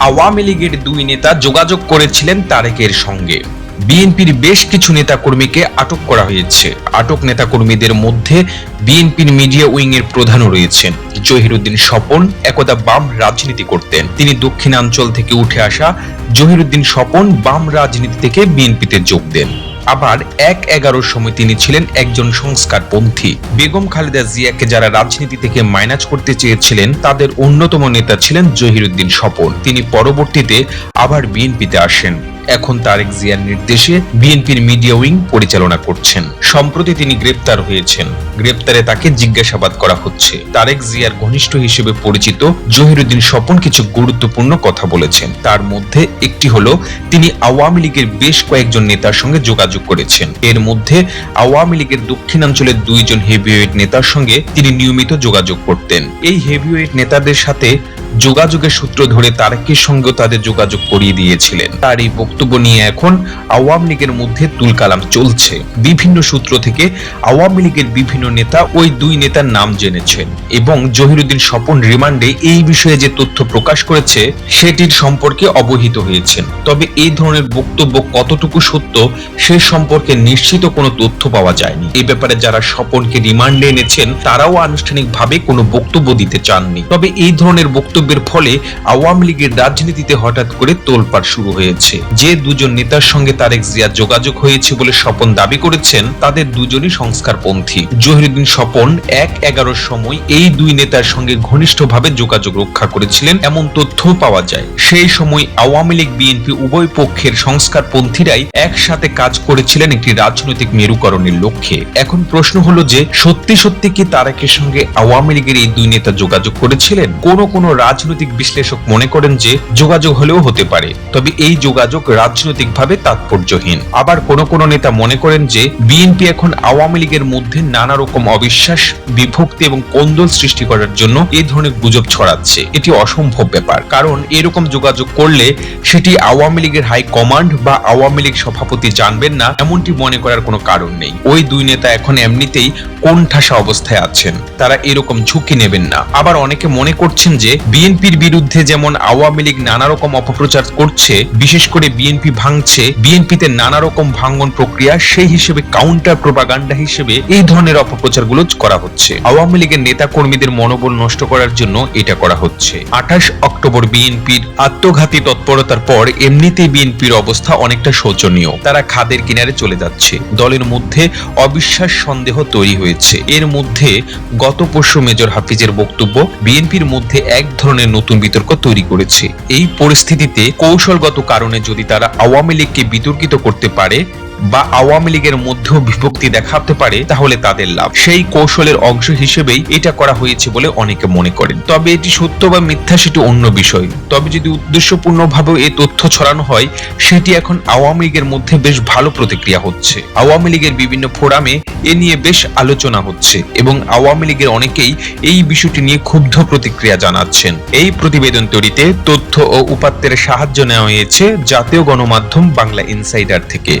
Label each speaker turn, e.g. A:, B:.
A: আওয়ামী লীগের দুই নেতা যোগাযোগ করেছিলেন তারেকের সঙ্গে। বিএনপির বেশ কিছু নেতাকর্মীকে আটক করা হয়েছে। আটক নেতাকর্মীদের মধ্যে বিএনপির মিডিয়া উইং এর প্রধানও রয়েছেন। জহিরুদ্দিন স্বপন একদা বাম রাজনীতি করতেন। তিনি দক্ষিণাঞ্চল থেকে উঠে আসা জহিরুদ্দিন স্বপন বাম রাজনীতি থেকে বিএনপিতে যোগ দেন। আবার এক এগারোর সময় তিনি ছিলেন একজন সংস্কারপন্থী। বেগম খালেদা জিয়াকে যারা রাজনীতি থেকে মাইনাজ করতে চেয়েছিলেন, তাদের অন্যতম নেতা ছিলেন জহিরুদ্দিন স্বপন। তিনি পরবর্তীতে আবার বিএনপিতে আসেন। এখন তারেক জিয়ার নির্দেশে বিএনপির মিডিয়া উইং পরিচালনা করছেন। সম্প্রতি তিনি গ্রেপ্তার হয়েছেন। গ্রেপ্তারে তাকে জিজ্ঞাসাবাদ করা হচ্ছে। তারেক জিয়ার ঘনিষ্ঠ হিসেবে পরিচিত জহিরুদ্দিন স্বপন কিছু গুরুত্বপূর্ণ কথা বলেছেন। তার মধ্যে একটি হলো, তিনি আওয়ামী লীগের বেশ কয়েকজন নেতার সঙ্গে যোগাযোগ করেছেন। এর মধ্যে আওয়ামী লীগের দক্ষিণাঞ্চলের দুইজন হেভিওয়েট নেতার সঙ্গে তিনি নিয়মিত যোগাযোগ করতেন। এই হেভিওয়েট নেতাদের সাথে যোগাযোগের সূত্র ধরে তারেকের সঙ্গে তাদের যোগাযোগ করিয়ে দিয়েছিলেন। তার এই বক্তব্য নিয়ে এখন আওয়ামী লীগের মধ্যে তুলকালাম চলছে। বিভিন্ন সূত্র থেকে আওয়ামী লীগের বিভিন্ন নেতা ওই দুই নেতার নাম জেনেছেন এবং জহিরুদ্দিন স্বপন রিমান্ডে এই বিষয়ে যে তথ্য প্রকাশ করেছে, সেটির সম্পর্কে অবহিত হয়েছেন। তবে এই ধরনের বক্তব্য কতটুকু সত্য, সে সম্পর্কে নিশ্চিত কোনো তথ্য পাওয়া যায়নি। এ ব্যাপারে যারা স্বপনকে রিমান্ডে এনেছেন, তারাও আনুষ্ঠানিকভাবে কোনো বক্তব্য দিতে চাননি। তবে এই ধরনের বক্তব্যের ফলে আওয়ামী লীগের রাজনীতিতে হঠাৎ করে তোলপাড় শুরু হয়েছে। যে দুজন নেতার সঙ্গে তারেক জিয়া যোগাযোগ হয়েছে বলে স্বপন দাবি করেছেন, তাদের দুজনই সংস্কারপন্থী। জহিরুদ্দিন স্বপন এক এগারোর সময় এই দুই নেতার সঙ্গে ঘনিষ্ঠভাবে যোগাযোগ রক্ষা করেছিলেন, এমন তথ্য পাওয়া যায়। সেই সময় আওয়ামী লীগ, বিএনপি উভয় পক্ষের সংস্কারপন্থীরাই একসাথে কাজ করেছিলেন একটি রাজনৈতিক মেরুকরণের লক্ষ্যে। এখন প্রশ্ন হলো যে, সত্যি সত্যি কি তারেকের সঙ্গে আওয়ামী লীগের এই দুই নেতা যোগাযোগ করেছিলেন? কোন কোন রাজনৈতিক বিশ্লেষক মনে করেন যে যোগাযোগ হলেও হতে পারে, তবে এই যোগাযোগ রাজনৈতিকভাবে তাৎপর্যহীন। আবার কোন কোন নেতা মনে করেন যে বিএনপি এখন আওয়ামী লীগের মধ্যে নানা রকম অবিশ্বাস, বিভক্তি এবং কোন্দল সৃষ্টি করার জন্য এই ধরনের গুজব ছড়াচ্ছে। এটি অসম্ভব ব্যাপার, কারণ এরকম যোগাযোগ করলে সেটি আওয়ামী লীগের হাই কমান্ড বা আওয়ামী লীগ সভাপতি জানবেন না, এমনটি মনে করার কোনো কারণ নেই। ওই দুই নেতা এখন এমনিতেই কোন ঠাসা অবস্থায় আছেন, তারা এরকম ঝুঁকি নেবেন না। আবার অনেকে মনে করছেন যে বিএনপির বিরুদ্ধে যেমন আওয়ামী লীগ নানা রকম অপপ্রচার করছে, বিশেষ করে বিএনপি ভাঙছে, বিএনপিতে নানা রকম ভাঙ্গন প্রক্রিয়া, সেই হিসেবে কাউন্টার প্রোপাগান্ডা হিসেবে এই ধরনের অপপ্রচারগুলো করা হচ্ছে। আওয়ামী লীগের নেতা কর্মীদের মনোবল নষ্ট করার জন্য এটা করা হচ্ছে। আঠাশ অক্টোবর বিএনপির আত্মঘাতী তৎপরতার পর এমনিতেই বিএনপির অবস্থা অনেকটা শোচনীয়। তারা খাদের কিনারে চলে যাচ্ছে। দলের মধ্যে অবিশ্বাস সন্দেহ তৈরি হয়েছে। এর মধ্যে গত পরশু মেজর হাফিজের বক্তব্য, বিএনপির মধ্যে এক ধরনের নতুন বিতর্ক তৈরি করেছে। এই পরিস্থিতিতে কৌশলগত কারণে যদি তারা আওয়ামী লীগকে বিতর্কিত করতে পারে বা আওয়ামী লীগের মধ্যেও বিভক্তি দেখাতে পারে, তাহলে তাদের লাভ। সেই কৌশলের অংশ হিসেবেই এটা করা হয়েছে বলে অনেকে মনে করেন। তবে এটি সত্য বা মিথ্যা সেটি অন্য বিষয়। তবে যদি উদ্দেশ্যপূর্ণভাবে এই তথ্য ছড়ানো হয়, সেটি এখন আওয়ামী লীগের মধ্যে বেশ ভালো প্রতিক্রিয়া হচ্ছে। আওয়ামী লীগের বিভিন্ন ফোরামে এ নিয়ে বেশ আলোচনা হচ্ছে এবং আওয়ামী লীগের অনেকেই এই বিষয়টি নিয়ে ক্ষুব্ধ প্রতিক্রিয়া জানাচ্ছেন। এই প্রতিবেদন তৈরিতে তথ্য ও উপাত্তের সাহায্য নেওয়া হয়েছে জাতীয় গণমাধ্যম বাংলা ইনসাইডার থেকে।